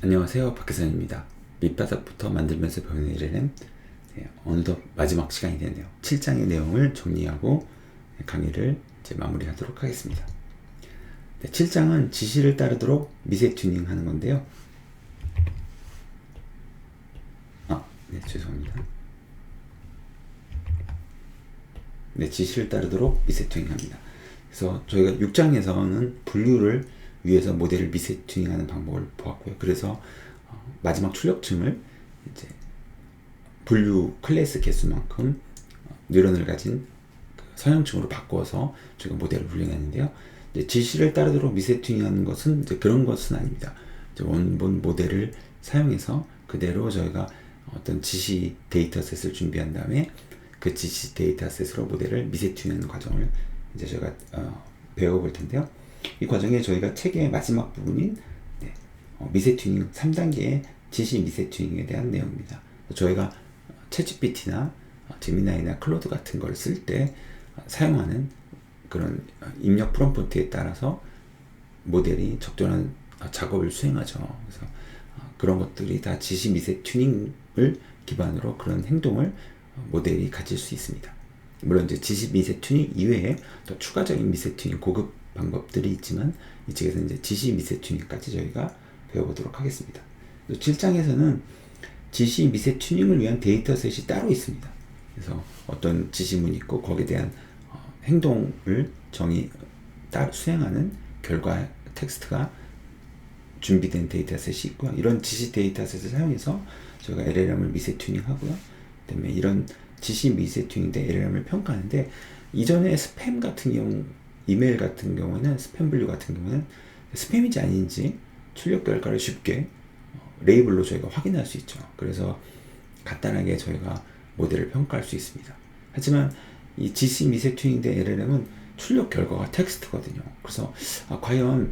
안녕하세요 박혜선입니다. 밑바닥부터 만들면서 배우는 LLM 네, 어느덧 마지막 시간이 되네요. 7장의 내용을 정리하고 강의를 이제 마무리하도록 하겠습니다. 네, 7장은 지시를 따르도록 미세 튜닝하는 건데요. 아, 네 죄송합니다. 네, 지시를 따르도록 미세 튜닝합니다. 그래서 저희가 6장에서는 분류를 위해서 모델을 미세 튜닝하는 방법을 보았고요. 그래서 어, 마지막 출력층을 이제 분류 클래스 개수만큼 어, 뉴런을 가진 그 선형층으로 바꿔서 저희가 모델을 훈련했는데요. 지시를 따르도록 미세 튜닝하는 것은 이제 그런 것은 아닙니다. 원본 모델을 사용해서 그대로 저희가 어떤 지시 데이터셋을 준비한 다음에 그 지시 데이터셋으로 모델을 미세 튜닝하는 과정을 이제 저희가 어, 배워볼 텐데요. 이 과정에 저희가 책의 마지막 부분인 네, 어, 미세 튜닝 3단계의 지시 미세 튜닝에 대한 내용입니다. 저희가 채찌PT나 제미나이나 클로드 같은 걸 쓸 때 사용하는 그런 입력 프롬프트에 따라서 모델이 적절한 작업을 수행하죠. 그래서 어, 그런 것들이 다 지시 미세 튜닝을 기반으로 그런 행동을 모델이 가질 수 있습니다. 물론 이제 지시 미세 튜닝 이외에 또 추가적인 미세 튜닝 고급 방법들이 있지만 이 책에서 이제 지시 미세 튜닝까지 저희가 배워보도록 하겠습니다. 7장에서는 지시 미세 튜닝을 위한 데이터셋이 따로 있습니다. 그래서 어떤 지시문이 있고 거기에 대한 어, 행동을 정의 따 수행하는 결과 텍스트가 준비된 데이터셋이 있고요. 이런 지시 데이터셋을 사용해서 저희가 LLM을 미세 튜닝하고요. 그다음에 이런 지시 미세 튜닝 대 LLM을 평가하는데 이전에 스팸 같은 경우 이메일 같은 경우는 스팸 분류 같은 경우는 스팸인지 아닌지 출력 결과를 쉽게 어, 레이블로 저희가 확인할 수 있죠. 그래서 간단하게 저희가 모델을 평가할 수 있습니다. 하지만 이 GC 미세 튜닝 된 LLM은 출력 결과가 텍스트거든요. 그래서 아, 과연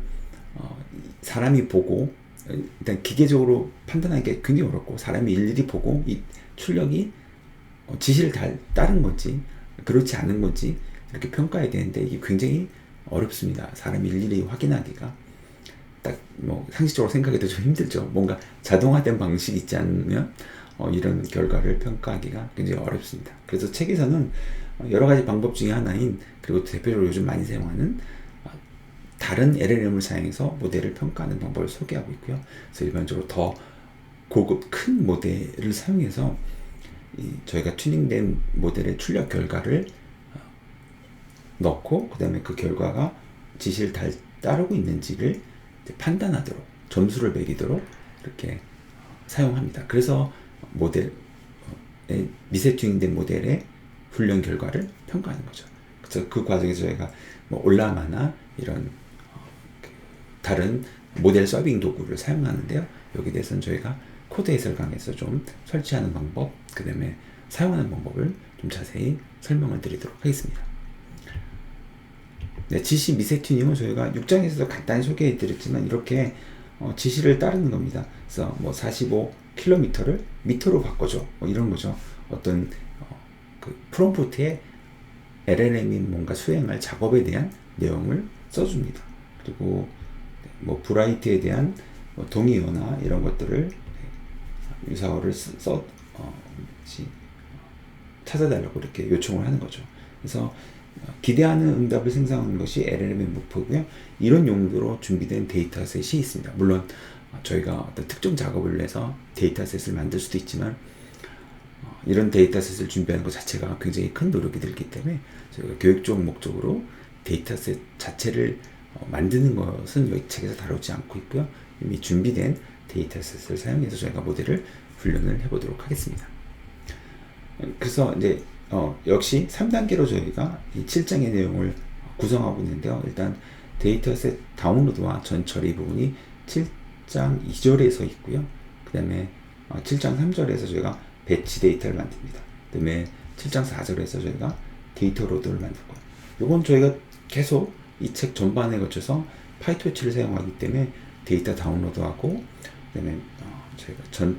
어, 사람이 보고 일단 기계적으로 판단하는 게 굉장히 어렵고 사람이 일일이 보고 이 출력이 어, 지시를 따른 건지 그렇지 않은 건지 이렇게 평가해야 되는데 이게 굉장히 어렵습니다. 사람이 일일이 확인하기가 딱 뭐 상식적으로 생각해도 좀 힘들죠. 뭔가 자동화된 방식이 있지 않으면 어, 이런 결과를 평가하기가 굉장히 어렵습니다. 그래서 책에서는 여러 가지 방법 중에 하나인 그리고 대표적으로 요즘 많이 사용하는 어, 다른 LLM을 사용해서 모델을 평가하는 방법을 소개하고 있고요. 그래서 일반적으로 더 고급 큰 모델을 사용해서 저희가 튜닝된 모델의 출력 결과를 넣고 그다음에 그 결과가 지시를 달, 따르고 있는지를 판단하도록 점수를 매기도록 이렇게 사용합니다. 그래서 모델 미세 튜닝된 모델의 훈련 결과를 평가하는 거죠. 그래서 그 과정에서 저희가 뭐 올라마나 이런 어, 그 다른 모델 서빙 도구를 사용하는데요. 여기 대해서는 저희가 코드 해설 강에서 좀 설치하는 방법, 그 다음에 사용하는 방법을 좀 자세히 설명을 드리도록 하겠습니다. 네, 지시 미세 튜닝은 저희가 6장에서도 간단히 소개해 드렸지만 이렇게 어, 지시를 따르는 겁니다. 그래서 뭐 45km를 미터로 바꿔줘. 뭐 이런 거죠. 어떤 어, 그 프롬프트에 LLM이 뭔가 수행할 작업에 대한 내용을 써줍니다. 그리고 뭐 브라이트에 대한 뭐 동의어나 이런 것들을 유사어를 써 어, 찾아달라고 이렇게 요청을 하는 거죠. 그래서 기대하는 응답을 생성하는 것이 LLM의 목표고요. 이런 용도로 준비된 데이터셋이 있습니다. 물론 저희가 어떤 특정 작업을 위해서 데이터셋을 만들 수도 있지만 어, 이런 데이터셋을 준비하는 것 자체가 굉장히 큰 노력이 들기 때문에 저희가 교육적 목적으로 데이터셋 자체를 어, 만드는 것은 여기 책에서 다루지 않고 있고요. 이미 준비된 데이터셋을 사용해서 저희가 모델을 훈련을 해보도록 하겠습니다. 그래서 이제 어, 역시 3단계로 저희가 이 7장의 내용을 구성하고 있는데요. 일단 데이터셋 다운로드와 전 처리 부분이 7장 2절에서 있고요. 그 다음에 어, 7장 3절에서 저희가 배치 데이터를 만듭니다. 그 다음에 7장 4절에서 저희가 데이터 로드를 만들고요. 이건 저희가 계속 이 책 전반에 거쳐서 파이토치를 사용하기 때문에 데이터 다운로드하고 그 다음에 어, 저희가 전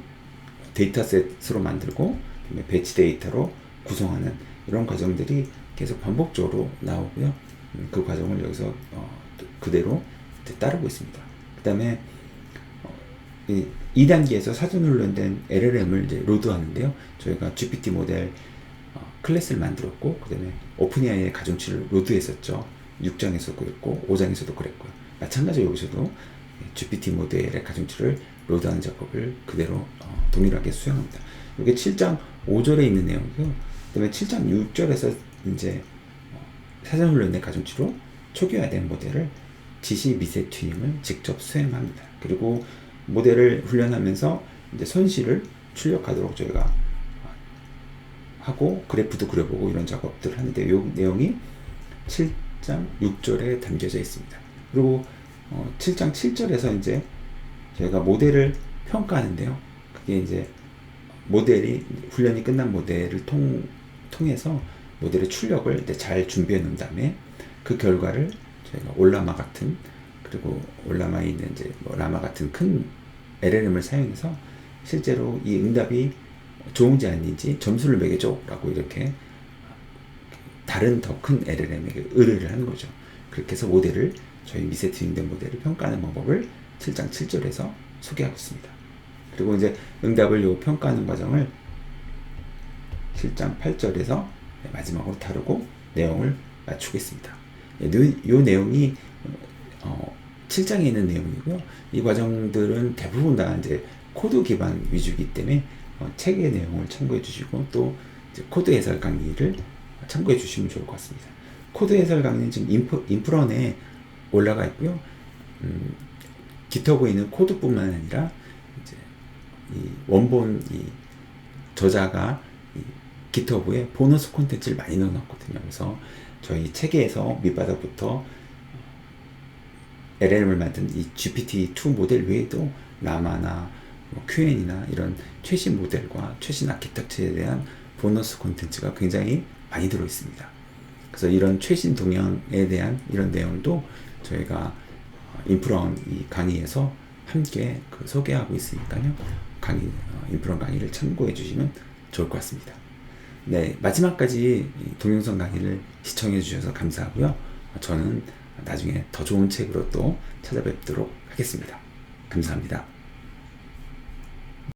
데이터셋으로 만들고 그 다음에 배치 데이터로 구성하는 이런 과정들이 계속 반복적으로 나오고요. 음, 그 과정을 여기서 어, 그대로 따르고 있습니다. 그 다음에 어, 이 2단계에서 사전 훈련된 LLM을 이제 로드하는데요. 저희가 GPT 모델 어, 클래스를 만들었고, 그 다음에 오픈AI의 가중치를 로드했었죠. 6장에서도 그랬고, 5장에서도 그랬고요. 마찬가지로 여기서도 GPT 모델의 가중치를 로드하는 작업을 그대로 어, 동일하게 수행합니다. 이게 7장 5절에 있는 내용이고요. 그 다음에 7장 6절에서 이제 어, 사전 훈련의 가중치로 초기화된 모델을 지시 미세 튜닝을 직접 수행합니다. 그리고 모델을 훈련하면서 이제 손실을 출력하도록 저희가 어, 하고 그래프도 그려보고 이런 작업들을 하는데 이 내용이 7장 6절에 담겨져 있습니다. 그리고 어, 7장 7절에서 이제 저희가 모델을 평가하는데요. 그게 이제 모델이 훈련이 끝난 모델을 통, 통해서 모델의 출력을 잘 준비해 놓은 다음에 그 결과를 저희가 올라마 같은 그리고 올라마에 있는 이제 뭐 라마 같은 큰 LLM을 사용해서 실제로 이 응답이 좋은지 아닌지 점수를 매겨줘라고 이렇게 다른 더 큰 LLM에게 의뢰를 하는 거죠. 그렇게 해서 모델을 저희 미세 튜닝된 모델을 평가하는 방법을 7장 7절에서 소개하고 있습니다. 그리고 이제 응답을 요 평가하는 과정을 7장 8절에서 마지막으로 다루고 내용을 마치겠습니다. 이 내용이 어, 7장에 있는 내용이고요. 이 과정들은 대부분 다 이제 코드 기반 위주이기 때문에 어, 책의 내용을 참고해 주시고 또 코드 해설 강의를 참고해 주시면 좋을 것 같습니다. 코드 해설 강의는 지금 인프, 인프런에 올라가 있고요. 음, 기터브에 있는 코드뿐만 아니라 이제 이 원본 이 저자가 이 기터브에 보너스 콘텐츠를 많이 넣어놨거든요. 그래서 저희 체계에서 밑바닥부터 LLM을 만든 이 GPT-2 모델 외에도 라마나 뭐 QN이나 이런 최신 모델과 최신 아키텍처에 대한 보너스 콘텐츠가 굉장히 많이 들어 있습니다. 그래서 이런 최신 동향에 대한 이런 내용도 저희가 인프런 이 강의에서 함께 그 소개하고 있으니까요. 강의, 어, 인프런 강의를 참고해 주시면 좋을 것 같습니다. 네, 마지막까지 동영상 강의를 시청해 주셔서 감사하고요. 저는 나중에 더 좋은 책으로 또 찾아뵙도록 하겠습니다. 감사합니다.